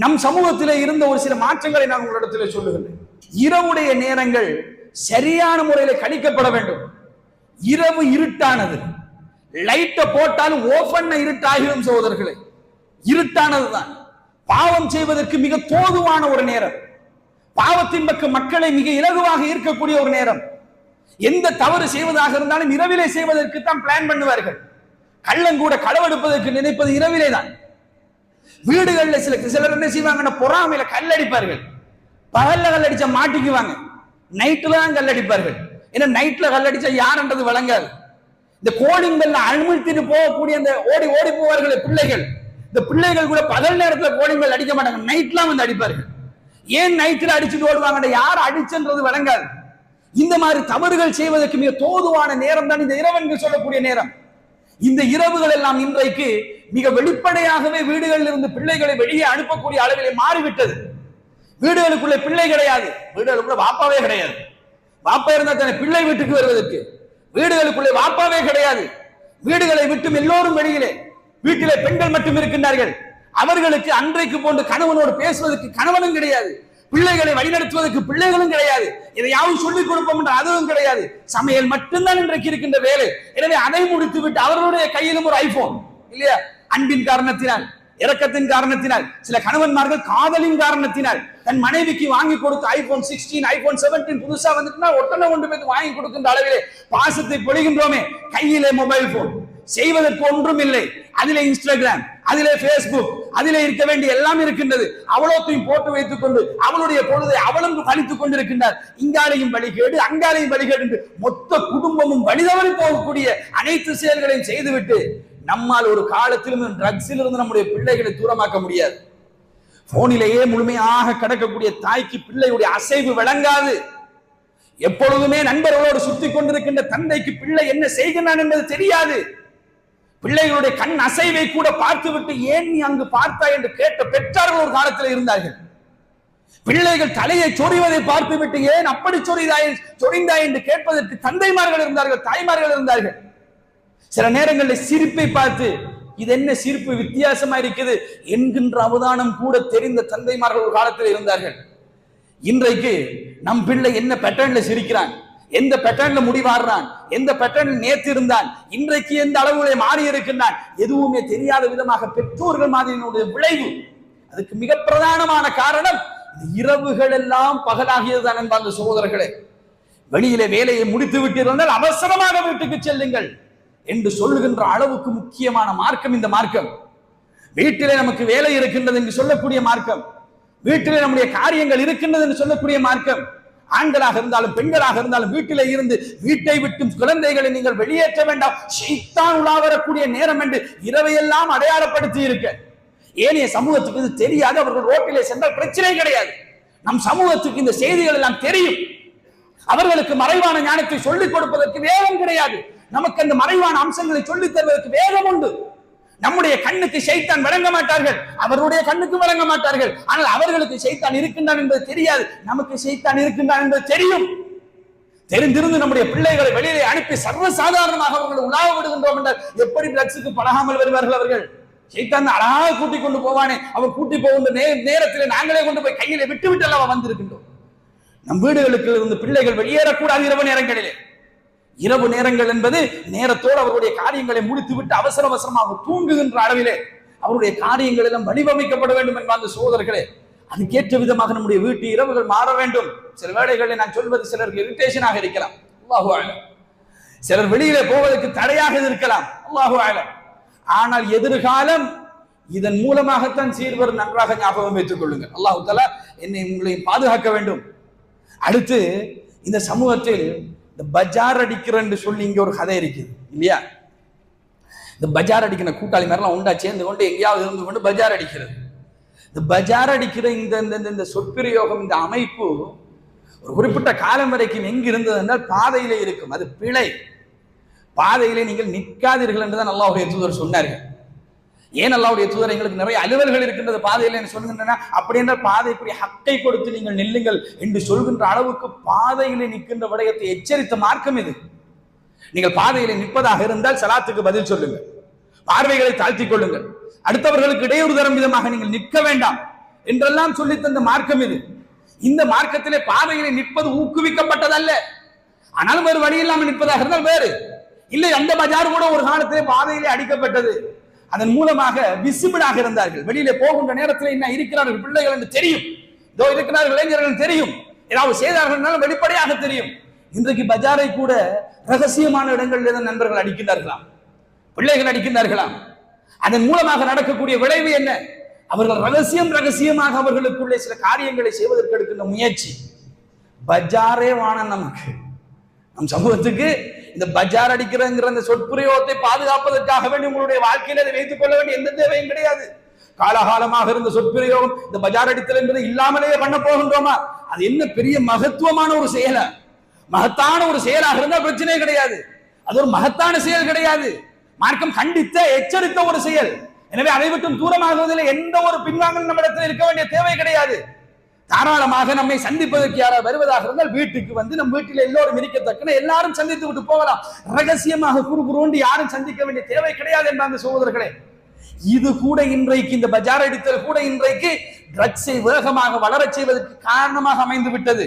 நம் சமூகத்திலே இருந்த ஒரு சில மாற்றங்களை நான் உங்களிடத்தில் சொல்லுகிறேன் இரவுடைய நேரங்கள் சரியான முறையில கணிக்கப்பட வேண்டும். இரவு இருட்டானது. லைட்டை போட்டாலும் ஓபன் இருட்டாகிடும் சகோதரர்களே. இருட்டானதுதான். பாவம் செய்வதற்கு மிக தோதுவான ஒரு நேரம். பாவத்தின் பக்கம் மக்களை மிக இலகுவாக ஈர்க்கக்கூடிய ஒரு நேரம். எந்த தவறு செய்வதாக இருந்தாலும் இரவிலே செய்வதற்கு தான் பிளான் பண்ணுவார்கள். கள்ளங்கூட களவெடுப்பதற்கு நினைப்பது இரவிலே தான் வீடுகளில் சில சிலர் என்ன செய்வாங்கன்னா பொறாமையில கல்லடிப்பார்கள். பகல்ல கல்லடிச்சா மாட்டிக்குவாங்க. நைட்டில் தான் கல்லடிப்பார்கள். ஏன்னா நைட்ல கல்லடிச்சா யாருன்றது வழங்காது இந்த கோடிங் பெல்ல அழுத்திட்டு போகக்கூடிய அந்த ஓடி ஓடி போவார்கள் பிள்ளைகள். இந்த பிள்ளைகள் கூட பகல் நேரத்துல கோடிங் பெல் அடிக்க மாட்டாங்க. நைட்லாம் வந்து அடிப்பார்கள். ஏன் நைட்ல அடிச்சுட்டு ஓடுவாங்க யார் அடிச்சுன்றது வழங்காது இந்த மாதிரி தவறுகள் செய்வதற்கு மிக தோதுவான நேரம் தான் இந்த இரவன்கள் சொல்லக்கூடிய நேரம். இந்த இரவுகள் எல்லாம் இன்றைக்கு மிக வெளிப்படையாகவே வீடுகளில் இருந்து பிள்ளைகளை வெளியே அனுப்பக்கூடிய அளவிலே மாறிவிட்டது. வீடுகளுக்குள்ள பிள்ளை கிடையாது. வீடுகளுக்குள்ள வாப்பாவே கிடையாது. வாப்பா இருந்தா தன்னை பிள்ளை வீட்டுக்கு வருவதற்கு. வீடுகளுக்குள்ளே வாப்பாவே கிடையாது. வீடுகளை விட்டும் எல்லோரும் வெளியிலே. வீட்டிலே பெண்கள் மட்டும் இருக்கின்றார்கள். அவர்களுக்கு அன்றைக்கு போன்று கணவனோடு பேசுவதற்கு கணவனும் கிடையாது. பிள்ளைகளை வழிநடத்துவதற்கு பிள்ளைகளும் கிடையாது. எதையாவது சொல்லிக் கொடுப்போம் என்ற அதுவும் கிடையாது. சமையல் மட்டும்தான் இன்றைக்கு இருக்கின்ற வேலை. எனவே அதை முடித்து விட்டு அவர்களுடைய கையிலும் ஒரு ஐபோன் இல்லையா? அன்பின் காரணத்தினால் இறக்கத்தின் காரணத்தினால் சில கணவன்மார்கள் காதலின் காரணத்தினால் தன் மனைவிக்கு வாங்கி கொடுத்த ஐபோன் சிக்ஸ்டீன் ஐபோன் செவன்டீன் புதுசா வந்துட்டுனா ஒட்டனை கொண்டு போய் வாங்கி கொடுக்கின்ற அளவிலே பாசத்தை பொழிகின்றோமே. கையிலே மொபைல் போன் செய்வதற்கு ஒன்றும் இல்லை. அதிலே இன்ஸ்டாகிராம் அதிலே பேஸ்புக் அதிலே இருக்க வேண்டிய எல்லாம் இருக்கின்றது. அவ்வளோத்தையும் போட்டு வைத்துக் கொண்டு அவளுடைய பொழுதை அவளும் கழித்துக் கொண்டிருக்கின்றார். இங்காலையும் வழிகேடு அங்காலையும் வழிகேடு என்று மொத்த குடும்பமும் வழிதவறி போகக்கூடிய அனைத்து செயல்களையும் செய்துவிட்டு நம்மால் ஒரு காலத்திலும் ட்ரக்ஸில் இருந்து நம்முடைய பிள்ளைகளை தூரமாக்க முடியாது. போனிலேயே முழுமையாக கிடக்கக்கூடிய தாய்க்கு பிள்ளையுடைய அசைவு விளங்காது. எப்பொழுதுமே நண்பர்களோடு சுத்தி கொண்டிருக்கின்ற தந்தைக்கு பிள்ளை என்ன செய்கிறான் என்பது தெரியாது. பிள்ளைகளுடைய கண் அசைவை கூட பார்த்துவிட்டு ஏன் நீ அங்கு பார்த்தாய் என்று கேட்ட பெற்றார்கள் ஒரு காலத்தில் இருந்தார்கள். பிள்ளைகள் தலையை சொறிவதை பார்த்துவிட்டு ஏன் அப்படி சொறிதாய் சொறிந்தாய் என்று கேட்பதற்கு தந்தைமார்கள் இருந்தார்கள் தாய்மார்கள் இருந்தார்கள். சில நேரங்களில் சிரிப்பை பார்த்து இது என்ன சிரிப்பு வித்தியாசமா இருக்குது என்கின்ற அவதானம் கூட தெரிந்த தந்தைமார்கள் ஒரு காலத்தில் இருந்தார்கள். இன்றைக்கு நம் பிள்ளை என்ன பேட்டர்ன்ல சிரிக்கிறான்? எந்த பேட்டர்ன்ல முடிவாடுறான்? எந்த பேட்டர்ன்ல நேத்து இருந்தான்? இன்றைக்கு எந்த அளவுகளை மாறி இருக்கின்றான்? எதுவுமே தெரியாத விதமாக பெற்றோர்கள் மாதிரியினுடைய விளைவு. அதுக்கு மிக பிரதானமான காரணம் இரவுகள் எல்லாம் பகலாகியதுதான் என்பாங்க சகோதரர்களே. வெளியிலே வேலையை முடித்து விட்டிருந்தால் அவசரமாக வீட்டுக்கு செல்லுங்கள் என்று சொல்லுகின்ற அளவுக்கு முக்கியமான மார்க்கம் இந்த மார்க்கம். வீட்டிலே நமக்கு வேலை இருக்கின்றது என்று சொல்லக்கூடிய மார்க்கம். வீட்டிலே நம்முடைய காரியங்கள் இருக்கின்றது என்று சொல்லக்கூடிய மார்க்கம். ஆண்களாக இருந்தாலும் பெண்களாக இருந்தாலும் வீட்டிலே இருந்து வீட்டை விட்டும் குழந்தைகளை நீங்கள் வெளியேற்ற வேண்டாம். ஷைத்தான் உலா வரக்கூடிய நேரம் என்று இரவையெல்லாம் அடையாளப்படுத்தி இருக்க. ஏனைய சமூகத்துக்கு இது தெரியாது. அவர்கள் ரோட்டிலே சென்றால் பிரச்சனை கிடையாது. நம் சமூகத்துக்கு இந்த செய்திகள் எல்லாம் தெரியும். அவர்களுக்கு மறைவான ஞானத்தை சொல்லிக் கொடுப்பதற்கு வேகம் கிடையாது. நமக்கு அந்த மறைவான அம்சங்களை சொல்லித் தருவதற்கு வேகம் உண்டு. நம்முடைய கண்ணுக்கு சைத்தான் வழங்க மாட்டார்கள். அவருடைய கண்ணுக்கு வழங்க மாட்டார்கள். ஆனால் அவர்களுக்கு சைத்தான் இருக்கின்றான் என்பது தெரியாது. நமக்கு சைத்தான் இருக்கின்றான் என்பது தெரியும். தெரிந்திருந்து நம்முடைய பிள்ளைகளை வெளியிலே அனுப்பி சர்வசாதாரணமாக அவர்களை உலாவ விடுகின்றோம் என்றால் எப்படி ட்ரக்ஸுக்கு பழகாமல் வருவார்கள் அவர்கள்? சைத்தான் அழகாக கூட்டிக் கொண்டு போவானே. அவன் கூட்டி போகின்ற நே நேரத்தில் நாங்களே கொண்டு போய் கையில விட்டு விட்டு அல்லவா வந்திருக்கின்றோம். நம் வீடுகளுக்கு இருந்து பிள்ளைகள் வெளியேறக்கூடாது இரவு நேரங்களிலே. இரவு நேரங்கள் என்பது நேரத்தோடு அவருடைய காரியங்களை முடித்துவிட்டு அவசர அவசரமாக தூங்குகின்ற அளவிலே அவருடைய காரியங்கள் எல்லாம் வடிவமைக்கப்பட வேண்டும் என்ப அந்த சோதர்களே அதுக்கேற்ற விதமாக நம்முடைய வீட்டு இரவுகள் மாற வேண்டும். சில வேளைகளில் நான் சொல்வது சிலருக்கு இரிட்டேஷனாக இருக்கலாம். அல்லாஹு ஆலம் சிலர் வெளியிலே போவதற்கு தடையாக இருக்கலாம். அல்லாஹு ஆலம் ஆனால் எதிர்காலம் இதன் மூலமாகத்தான் சீர்வர் நன்றாக ஞாபகம் வைத்துக் கொள்ளுங்கள். அல்லாஹு தலா என்னை உங்களை பாதுகாக்க வேண்டும். அடுத்து இந்த சமூகத்தில் இந்த பஜார் அடிக்கிறேன்னு சொல்லி இங்கே ஒரு கதை இருக்குது இல்லையா? இந்த பஜார் அடிக்கிற கூட்டாளி மாதிரிலாம் உண்டா சேர்ந்து கொண்டு எங்கேயாவது இருந்து கொண்டு பஜார் அடிக்கிறது. இந்த பஜார் அடிக்கிற இந்த இந்த இந்த சொற்பிரயோகம் இந்த அமைப்பு ஒரு குறிப்பிட்ட காலம் வரைக்கும் எங்கு இருந்தது என்றால் பாதையிலே இருக்கும். அது பிழை. பாதையிலே நீங்கள் நிற்காதீர்கள் என்று என்றுதான் அல்லாஹுடைய தூதர் சொன்னார்கள். ஏன் அல்லாவுடைய தூதர் எங்களுக்கு நிறைய அலுவல்கள் இருக்கின்றது பாதையில் என்று சொல்கின்றன? அப்படி என்றால் பாதைக்குரிய ஹக்கை கொடுத்து நீங்கள் நில்லுங்கள் என்று சொல்கின்ற அளவுக்கு பாதையிலே நிற்கின்ற விடயத்தை எச்சரித்த மார்க்கம் இது. நீங்கள் பாதையிலே நிற்பதாக இருந்தால் சலாத்துக்கு பதில் சொல்லுங்கள். பார்வைகளை தாழ்த்திக் கொள்ளுங்கள். அடுத்தவர்களுக்கு இடையூறு தரும் விதமாக நீங்கள் நிற்க வேண்டாம் என்றெல்லாம் சொல்லி தந்த மார்க்கம் இது. இந்த மார்க்கத்திலே பாதையிலே நிற்பது ஊக்குவிக்கப்பட்டதல்ல. ஆனாலும் வேறு வழி இல்லாமல் நிற்பதாக இருந்தால் வேறு. இல்லை அந்த பஜார் கூட ஒரு காலத்திலே பாதையிலே அடிக்கப்பட்டது. அதன் மூலமாக விசிபிளாக இருந்தார்கள். வெளியிலே போகின்ற நேரத்தில் என்ன இருக்கிறார்கள்? பிள்ளைகள் என்று தெரியும். இதோ இருக்கிறார்கள் இளைஞர்கள் தெரியும். ஏதாவது செய்தார்கள் வெளிப்படையாக தெரியும். இன்றைக்கு பஜாரை கூட ரகசியமான இடங்களில் தான் நண்பர்கள் அடிக்கின்றார்களாம். பிள்ளைகள் அடிக்கின்றார்களாம். அதன் மூலமாக நடக்கக்கூடிய விளைவு என்ன? அவர்கள் ரகசியம் ரகசியமாக அவர்களுக்குள்ளே சில காரியங்களை செய்வதற்கு எடுக்கின்ற முயற்சி. பஜாரே வானம் நமக்கு. நம் சமூகத்துக்கு இந்த பஜார் அடிக்கிறங்கிற அந்த சொற்பிரயோகத்தை பாதுகாப்பதற்காக வேண்டி உங்களுடைய வாழ்க்கையில அதை வைத்துக் கொள்ள வேண்டிய எந்த தேவையும் கிடையாது. காலகாலமாக இருந்த சொற்பிரயோகம் இந்த பஜார் அடித்தல் என்பது இல்லாமலேயே பண்ண போகின்றோமா? அது என்ன பெரிய மகத்துவமான ஒரு செயலா? மகத்தான ஒரு செயலாக இருந்தால் பிரச்சனையே கிடையாது. அது ஒரு மகத்தான செயல் கிடையாது. மார்க்கம் கண்டித்த எச்சரித்த ஒரு செயல். எனவே அதை விட்டும் தூரமாகுவதில் எந்த ஒரு பின்வாங்கல் நம்மிடத்தில் இருக்க வேண்டிய தேவை கிடையாது. தாராளமாக நம்மை சந்திப்பதற்கு யாராவது வருவதாக இருந்தால் வீட்டுக்கு வந்து நம் வீட்டில் எல்லோரும் இருக்கத்தக்கன எல்லாரும் சந்தித்து விட்டு போகலாம். ரகசியமாக குறுகுறுண்டு யாரும் சந்திக்க வேண்டிய தேவை கிடையாது என்றாங்க சகோதரர்களே. இது கூட இன்றைக்கு இந்த பஜார் அடித்தல் கூட இன்றைக்கு ட்ரக்ஸை வேகமாக வளரச் செய்வதற்கு காரணமாக அமைந்து விட்டது.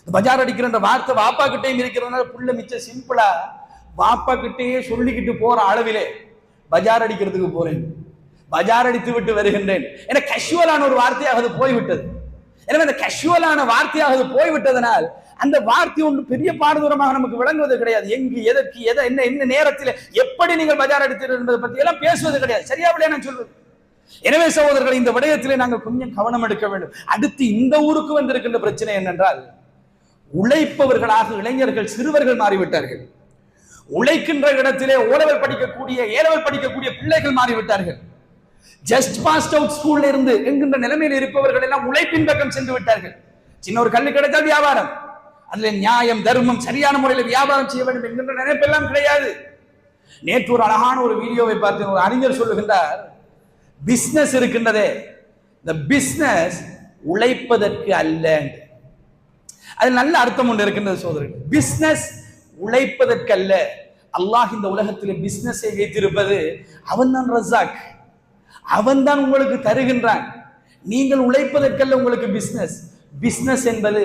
இந்த பஜார் அடிக்கிற வார்த்தை வாப்பா கிட்டேயும் இருக்கிறதுனால புள்ள மிச்ச சிம்பிளா வாப்பா கிட்டேயே சொல்லிக்கிட்டு போற அளவிலே பஜார் அடிக்கிறதுக்கு போறேன். பஜார் அடித்து விட்டு வருகின்றேன். என கஷுவலான ஒரு வார்த்தையாக அது போய்விட்டது. எனவே அந்த கஷுவலான வார்த்தையாக அது போய்விட்டதனால் அந்த வார்த்தை ஒன்று பெரிய பாரதூரமாக நமக்கு விளங்குவது கிடையாது. எங்கு எதற்கு எதை என்ன என்ன நேரத்தில் எப்படி நீங்கள் பஜார் எடுத்தீர்கள் என்பதை பற்றி எல்லாம் பேசுவது கிடையாது. சரியா இல்லையா நான் சொல்வது? எனவே சகோதரர்கள் இந்த விடயத்திலே நாங்கள் கொஞ்சம் கவனம் எடுக்க வேண்டும். அடுத்து இந்த ஊருக்கு வந்திருக்கின்ற பிரச்சனை என்னென்றால் உழைப்பவர்களாக இளைஞர்கள் சிறுவர்கள் மாறிவிட்டார்கள். உழைக்கின்ற இடத்திலே ஓலவர் படிக்கக்கூடிய ஏலவர் படிக்கக்கூடிய பிள்ளைகள் மாறிவிட்டார்கள். ஜஸ்ட் பாஸ்ட் அவுட் ஸ்கூல்ல இருந்து என்கின்ற நிலைமையில் இருப்பவர்கள் எல்லாம் உழைப்பின் பக்கம் சென்று விட்டார்கள். சின்ன ஒரு கல்வி கிடைத்தால் வியாபாரம். அதுல நியாயம் தர்மம் சரியான முறையில் வியாபாரம் செய்ய வேண்டும் என்கின்ற நினைப்பெல்லாம் கிடையாது. நேற்று ஒரு அழகான ஒரு வீடியோவை பார்த்து ஒரு அறிஞர் சொல்லுகின்றார் பிஸ்னஸ் இருக்கின்றதே. இந்த பிஸ்னஸ் உழைப்பதற்கு அல்ல. அது நல்ல அர்த்தம் ஒன்று இருக்கின்றது சோதரர்கள். பிஸ்னஸ் உழைப்பதற்கு அல்ல. அல்லாஹ் இந்த உலகத்தில் பிஸ்னஸை வைத்திருப்பது அவன் தான் ரசாக். அவன் தான் உங்களுக்கு தருகின்றான். நீங்கள் உழைப்பதற்கல்ல உங்களுக்கு பிஸ்னஸ் பிஸ்னஸ் என்பது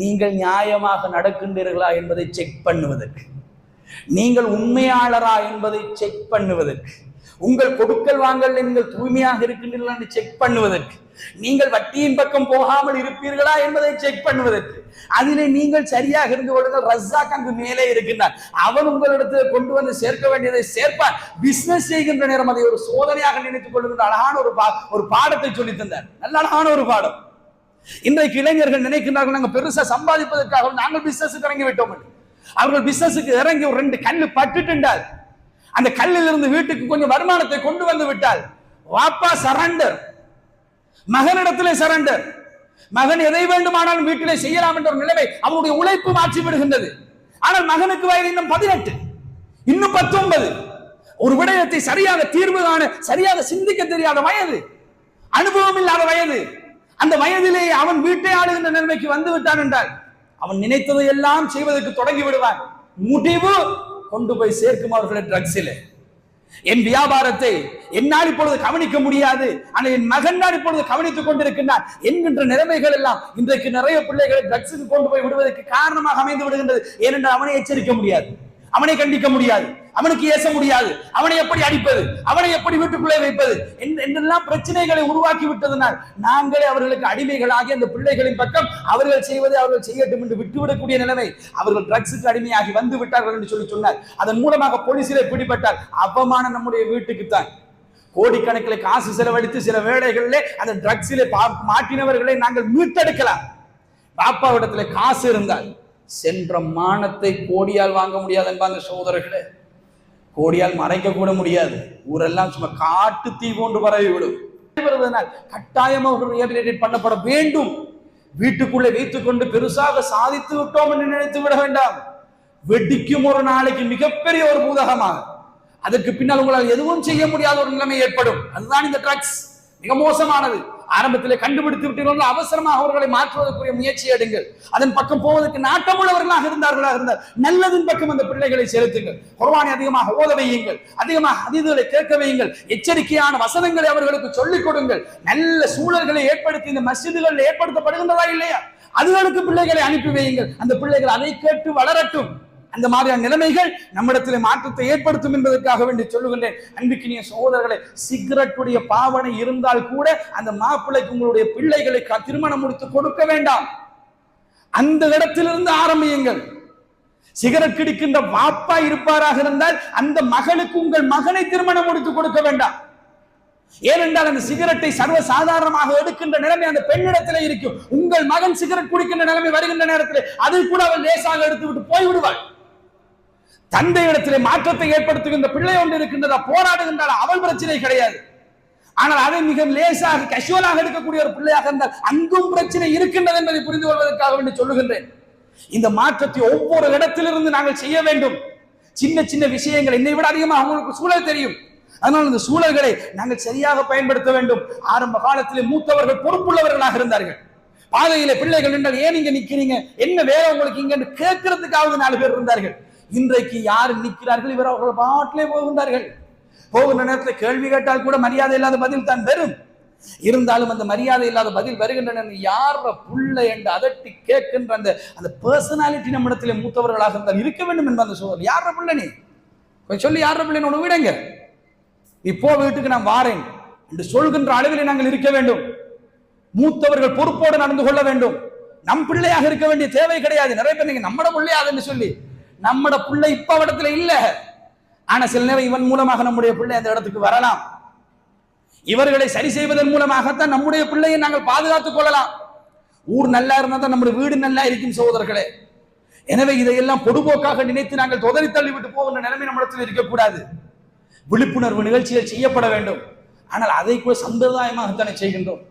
நீங்கள் நியாயமாக நடக்கின்றீர்களா என்பதை செக் பண்ணுவதற்கு. நீங்கள் உண்மையாளரா என்பதை செக் பண்ணுவதற்கு. உங்கள் கொடுக்கல் வாங்கல் நீங்கள் தூய்மையாக இருக்கின்றீர்களா என்று செக் பண்ணுவதற்கு. நீங்கள் வட்டியின் பக்கம் போகாமல் இருப்பீர்களா என்பதை செக் பண்ணுவதற்கு. அதிலே நீங்கள் சரியாக இருந்து கொள்ளுங்கள். ரஸ்ஸாக் அங்கு மேலே இருக்கின்றான். அவன் உங்களிடத்தில் கொண்டு வந்து சேர்க்க வேண்டியதை சேர்ப்பான். பிசினஸ் செய்கின்ற நேரம் அதை ஒரு சோதனையாக நினைத்துக் கொள்ளுகின்ற அழகான ஒரு ஒரு பாடத்தை சொல்லி தந்தார். நல்ல அழகான ஒரு பாடம். இன்றைக்கு இளைஞர்கள் நினைக்கிறார்கள் நாங்கள் பெருசா சம்பாதிப்பதற்காக நாங்கள் பிசினஸுக்கு இறங்கி விட்டோம் அவர்கள் பிசினஸுக்கு இறங்கி ஒரு ரெண்டு கல்லு பட்டுட்டால் அந்த கல்லில் இருந்து வீட்டுக்கு கொஞ்சம் வருமானத்தை கொண்டு வந்து விட்டால் வாப்பா சரண்டர் மகனிடத்திலே சரண்டர். மகன் எதை வேண்டுமானாலும் வீட்டிலே செய்யலாம் என்ற ஒரு நிலைமை அவனுடைய உழைப்பு மாற்றி விடுகின்றது. ஆனால் மகனுக்கு வயது இன்னும் பதினெட்டு இன்னும் பத்தொன்பது. ஒரு விடயத்தை சரியாக தீர்வு காண சரியாக சிந்திக்க தெரியாத வயது அனுபவம் இல்லாத வயது. அந்த வயதிலே அவன் வீட்டை ஆளுகின்ற நிலைமைக்கு வந்து விட்டான் என்றால் அவன் நினைத்ததை எல்லாம் செய்வதற்கு தொடங்கி விடுவான். முடிவு கொண்டு போய் சேர்க்கும் அவர்களை ட்ரக்ஸிலே என் வியாபாரத்தை என்னால் இப்பொழுது கவனிக்க முடியாது. ஆனால் என் மகன் தான் இப்பொழுது கவனித்துக் கொண்டிருக்கின்றான் என்கின்ற நிலைமைகள் எல்லாம் இன்றைக்கு நிறைய பிள்ளைகளை ட்ரக்ஸுக்கு கொண்டு போய் விடுவதற்கு காரணமாக அமைந்து விடுகின்றது. ஏனென்றால் அவனை எச்சரிக்க முடியாது. அவனை கண்டிக்க முடியாது. அவனுக்கு ஏச முடியாது. அவனை எப்படி அடிப்பது? அவனை எப்படி வீட்டுக்குள்ளே வைப்பது? என்றெல்லாம் பிரச்சனைகளை உருவாக்கி விட்டதனால் நாங்களே அவர்களுக்கு அடிமைகளாகி அந்த பிள்ளைகளின் பக்கம் அவர்கள் செய்வதை அவர்கள் செய்யட்டும் என்று விட்டுவிடக்கூடிய நிலைமை. அவர்கள் ட்ரக்ஸுக்கு அடிமையாகி வந்து விட்டார்கள் என்று சொல்லி சொன்னார். அதன் மூலமாக போலீசிலே பிடிபட்டார். அவமானம் நம்முடைய வீட்டுக்கு தான். கோடிக்கணக்கில் காசு செலவழித்து சில வேலைகளிலே அந்த ட்ரக்ஸிலே மாட்டினவர்களை நாங்கள் மீட்டெடுக்கலாம். பாப்பாவிடத்துல காசு இருந்தால் சென்ற மானத்தை கோடியால் வாங்க முடியாது என்பாங்க சகோதரர்களே. கோடியால் மறைக்க கூட முடியாது. ஊரெல்லாம் சும்மா காட்டு தீ போன்று பரவி விடும். கட்டாயமாக ரிஹபிலிட்டேட் பண்ணப்பட வேண்டும். வீட்டுக்குள்ளே வைத்துக் கொண்டு பெருசாக சாதித்து விட்டோம் என்று நினைத்து விட வேண்டாம். வெடிக்கும் ஒரு நாளைக்கு மிகப்பெரிய ஒரு பூதகமாக. அதற்கு பின்னால் உங்களால் எதுவும் செய்ய முடியாத ஒரு நிலைமை ஏற்படும். அதுதான் இந்த ட்ரக்ஸ் மிக மோசமானது. ஆரம்பத்திலே கண்டுபிடித்து விட்டீர்கள் அவசரமாக அவர்களை மாற்றுவதற்குரிய முயற்சி எடுங்கள். அதன் பக்கம் போவதற்கு நாட்டமுள்ளவர்களாக இருந்தார்களாக இருந்தால் நல்லதின் பக்கம் அந்த பிள்ளைகளை செலுத்துங்கள். குர்வானை அதிகமாக ஓத வையுங்கள். அதிகமாக அதிதுகளை கேட்க வையுங்கள். எச்சரிக்கையான வசனங்களை அவர்களுக்கு சொல்லிக் கொடுங்கள். நல்ல சூழல்களை ஏற்படுத்தி இந்த மசிதிகள் ஏற்படுத்தப்படுகின்றதா இல்லையா? அதுகளுக்கு பிள்ளைகளை அனுப்பி வையுங்கள். அந்த பிள்ளைகள் அதை கேட்டு வளரட்டும். அந்த மாதிரியான நிலைமைகள் நம்மிடத்தில் மாற்றத்தை ஏற்படுத்தும் என்பதற்காக வேண்டி சொல்லுகின்றேன். அன்புக்கினிய சகோதரர்களை சிகரெட்டுடைய பாவனை இருந்தால் கூட அந்த மாப்பிள்ளைக்கு உங்களுடைய பிள்ளைகளை திருமணம் முடித்து கொடுக்க வேண்டாம். அந்த இடத்திலிருந்து ஆரம்பியுங்கள். சிகரெட் கிடிக்கின்ற வாப்பா இருப்பாராக இருந்தால் அந்த மகளுக்கு உங்கள் மகனை திருமணம் முடித்து கொடுக்க வேண்டாம். ஏனென்றால் அந்த சிகரெட்டை சர்வ சாதாரணமாக எடுக்கின்ற நிலைமை அந்த பெண்ணிடத்தில் இருக்கும். உங்கள் மகன் சிகரெட் குடிக்கின்ற நிலைமை வருகின்ற நேரத்தில் அது கூட அவள் லேசாக எடுத்து விட்டு போய்விடுவாள். தந்தையிடத்திலே மாற்றத்தை ஏற்படுத்துகின்ற பிள்ளை ஒன்று இருக்கின்றதா? போராடுகின்றால் அவள் பிரச்சனை கிடையாது. ஆனால் அதை மிக லேசாக கஷுவலாக இருக்கக்கூடிய ஒரு பிள்ளையாக இருந்தால் அங்கும் பிரச்சனை இருக்கின்றது என்பதை புரிந்து கொள்வதற்காக வேண்டி சொல்லுகின்றேன். இந்த மாற்றத்தை ஒவ்வொரு இடத்திலிருந்து நாங்கள் செய்ய வேண்டும். சின்ன சின்ன விஷயங்கள் என்னை விட அதிகமாக அவங்களுக்கு சூழல் தெரியும். அதனால் இந்த சூழல்களை நாங்கள் சரியாக பயன்படுத்த வேண்டும். ஆரம்ப காலத்திலே மூத்தவர்கள் பொறுப்புள்ளவர்களாக இருந்தார்கள். பாதையிலே பிள்ளைகள் என்றால் ஏன் இங்க நிக்கிறீங்க? என்ன வேலை உங்களுக்கு இங்க கேட்கறதுக்காவது நாலு பேர் இருந்தார்கள். இன்றைக்கு யார் நிற்கிறார்கள்? இவர் அவர்கள் பாட்டிலே போகின்றார்கள். போகின்ற நேரத்தில் கேள்வி கேட்டால் கூட மரியாதை இல்லாத பதில் தான் வரும் இருந்தாலும் அந்த மரியாதை இல்லாத பதில் வருகின்றன யார புள்ள என்று அதட்டி கேட்கின்ற அந்த அந்த பர்சனாலிட்டி நம்மிடத்திலே மூத்தவர்களாக இருந்தால் இருக்க வேண்டும் என்ப அந்த சோதனை. யார புள்ள நீ? கொஞ்சம் சொல்லி யார பிள்ளை உனக்கு விடுங்க. இப்போ வீட்டுக்கு நான் வாரேன் என்று சொல்கின்ற அளவிலே நாங்கள் இருக்க வேண்டும். மூத்தவர்கள் பொறுப்போடு நடந்து கொள்ள வேண்டும். நம் பிள்ளையாக இருக்க வேண்டிய தேவை கிடையாது. நிறைய பேர் நீங்க நம்மட பிள்ளையாதுன்னு சொல்லி நம்மட பிள்ளை இப்ப இடத்துல இல்ல. ஆனா சில நேரம் இவன் மூலமாக நம்முடைய பிள்ளை அந்த இடத்துக்கு வரலாம். இவர்களை சரி செய்வதன் மூலமாகத்தான் நம்முடைய பிள்ளையை நாங்கள் பாதுகாத்துக் கொள்ளலாம். ஊர் நல்லா இருந்தா தான் நம்முடைய வீடு நல்லா இருக்கும் சகோதரர்களே. எனவே இதையெல்லாம் பொதுபோக்காக நினைத்து நாங்கள் தொதறி தள்ளி விட்டு போகின்ற நிலைமை நம்மிடத்தில் இருக்கக்கூடாது. விழிப்புணர்வு நிகழ்ச்சிகள் செய்யப்பட வேண்டும். ஆனால் அதை கூட சம்பிரதாயமாகத்தானே செய்கின்றோம்.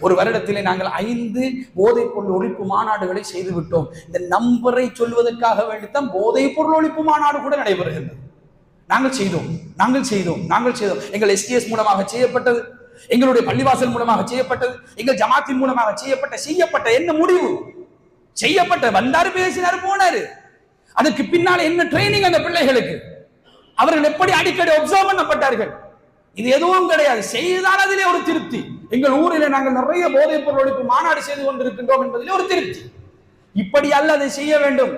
ஒரு வருடத்திலே நாங்கள் ஐந்து போதைப் பொருள் ஒழிப்பு மாநாடுகளை செய்துவிட்டோம். இந்த நம்பரை சொல்வதற்காக வேண்டித்தான் போதைப் பொருள் ஒழிப்பு மாநாடு கூட நடைபெறுகின்றது. நாங்கள் செய்தோம். நாங்கள் செய்தோம். நாங்கள் செய்தோம். எங்கள் எஸ்டிஎஸ் மூலமாக செய்யப்பட்டது. எங்களுடைய பள்ளிவாசல் மூலமாக செய்யப்பட்டது. எங்கள் ஜமாத்தின் மூலமாக செய்யப்பட்ட செய்யப்பட்ட என்ன முடிவு? செய்யப்பட்ட வந்தாரு பேசினாரு போனாரு. அதுக்கு பின்னால் என்ன ட்ரைனிங் அந்த பிள்ளைகளுக்கு? அவர்கள் எப்படி அடிக்கடி ஒப்சர்வ் பண்ணப்பட்டார்கள்? இது எதுவும் கிடையாது. செய்தால் அதிலே ஒரு திருப்தி. எங்கள் ஊரிலே நாங்கள் நிறைய போதைப் பொருள் ஒழிப்பு மாநாடு செய்து கொண்டிருக்கின்றோம் என்பதிலே ஒரு திருப்தி. இப்படி அல்ல அதை செய்ய வேண்டும்.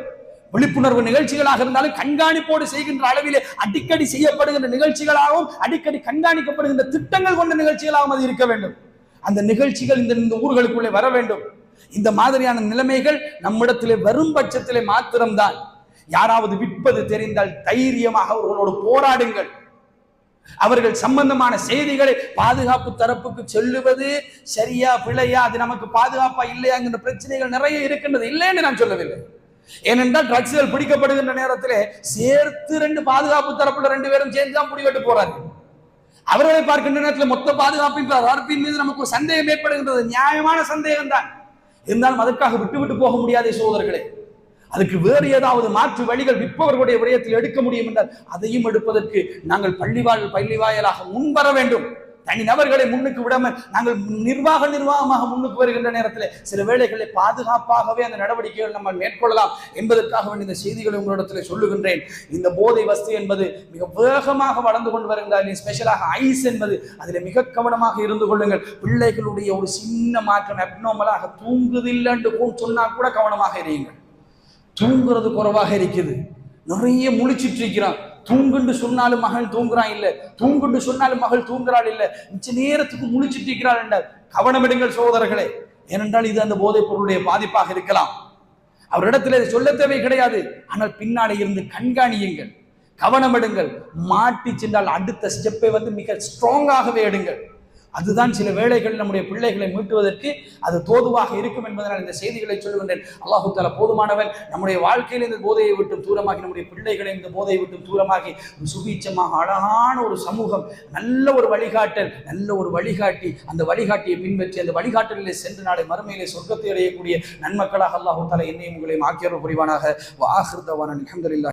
விழிப்புணர்வு நிகழ்ச்சிகளாக இருந்தாலும் கண்காணிப்போடு செய்கின்ற அளவிலே அடிக்கடி செய்யப்படுகின்ற நிகழ்ச்சிகளாகவும் அடிக்கடி கண்காணிக்கப்படுகின்ற திட்டங்கள் கொண்ட நிகழ்ச்சிகளாகவும் அது இருக்க வேண்டும். அந்த நிகழ்ச்சிகள் இந்த இந்த ஊர்களுக்குள்ளே வர வேண்டும். இந்த மாதிரியான நிலைமைகள் நம்மிடத்திலே வரும் பட்சத்திலே மாத்திரம்தான். யாராவது விற்பது தெரிந்தால் தைரியமாக அவர்களோடு போராடுங்கள். அவர்கள் சம்பந்தமான செய்திகளை பாதுகாப்பு தரப்புக்கு சொல்லுவது சரியா பிழையா அது நமக்கு பாதுகாப்பா இல்லையாங்கிற பிரச்சனைகள் நிறைய இருக்கின்றது இல்லைன்னு நான் சொல்லவில்லை. ஏனென்றால் ட்ரக்ஸ்கள் பிடிக்கப்படுகின்ற நேரத்தில் சேர்த்து ரெண்டு பாதுகாப்பு தரப்புல ரெண்டு பேரும் சேர்ந்து தான் முடிவெட்டு போறாங்க. அவர்களை பார்க்கின்ற நேரத்தில் மொத்த பாதுகாப்பின் தரப்பின் மீது நமக்கு ஒரு சந்தேகம் ஏற்படுகின்றது. நியாயமான சந்தேகம் தான் இருந்தாலும் அதற்காக விட்டு விட்டு போக முடியாத சோதர்களே அதுக்கு வேறு ஏதாவது மாற்று வழிகள் விற்பவர்களுடைய விடயத்தில் எடுக்க முடியும் என்றால் அதையும் எடுப்பதற்கு நாங்கள் பள்ளிவாழ் பள்ளிவாயலாக முன்வர வேண்டும். தனி நபர்களை முன்னுக்கு விடாமல் நாங்கள் நிர்வாக நிர்வாகமாக முன்னுக்கு வருகின்ற நேரத்தில் சில வேளைகளை பாதுகாப்பாகவே அந்த நடவடிக்கைகள் நம்ம மேற்கொள்ளலாம் என்பதற்காக வேண்டிய இந்த செய்திகளை உங்களிடத்தில் சொல்லுகின்றேன். இந்த போதை வஸ்து என்பது மிக வேகமாக வளர்ந்து கொண்டு வருகின்றார் ஸ்பெஷலாக ஐஸ் என்பது அதில் மிக கவனமாக இருந்து கொள்ளுங்கள். பிள்ளைகளுடைய ஒரு சின்ன மாற்றம் அப்னோமலாக தூங்குதில்லைன்னு சொன்னால் கூட கவனமாக இருங்கள். தூங்குறது குறைவாக இருக்குது. நிறைய முழிச்சிட்டு இருக்கிறான். தூங்குண்டு சொன்னாலும் மகள் தூங்குறான் இல்ல. தூங்குண்டு சொன்னாலும் மகள் தூங்குறாள் இல்ல. மிச்ச நேரத்துக்கு முழிச்சிட்டு இருக்கிறாள் என்றால் கவனமிடுங்கள் சோதரர்களே ஏனென்றால் இது அந்த போதைப் பொருளுடைய பாதிப்பாக இருக்கலாம். அவரிடத்தில் சொல்ல தேவை கிடையாது. ஆனால் பின்னாடி இருந்து கண்காணியுங்கள். கவனமிடுங்கள் மாட்டி சென்றால் அடுத்த ஸ்டெப்பை வந்து மிக ஸ்ட்ராங்காகவே எடுங்கள். அதுதான் சில வேளைகள் நம்முடைய பிள்ளைகளை மீட்டுவதற்கு அது தோதுவாக இருக்கும் என்பதனால் இந்த செய்திகளை சொல்லுகின்றேன். அல்லாஹு தாலா போதுமானவன். நம்முடைய வாழ்க்கையில் இந்த போதையை விட்டு தூரமாகி நம்முடைய பிள்ளைகளை இந்த போதையை விட்டு தூரமாகி சுபீச்சமாக அழகான ஒரு சமூகம் நல்ல ஒரு வழிகாட்டல் நல்ல ஒரு வழிகாட்டி அந்த வழிகாட்டியை பின்பற்றி அந்த வழிகாட்டலிலே சென்று நாளை மறுமையிலே சொர்க்கத்தை அடையக்கூடிய நன்மக்களாக அல்லாஹு தாலா என்னையும் உங்களையும் ஆக்கியவர் புரிவானாக. வாஹிருதவான அலமதுல்லா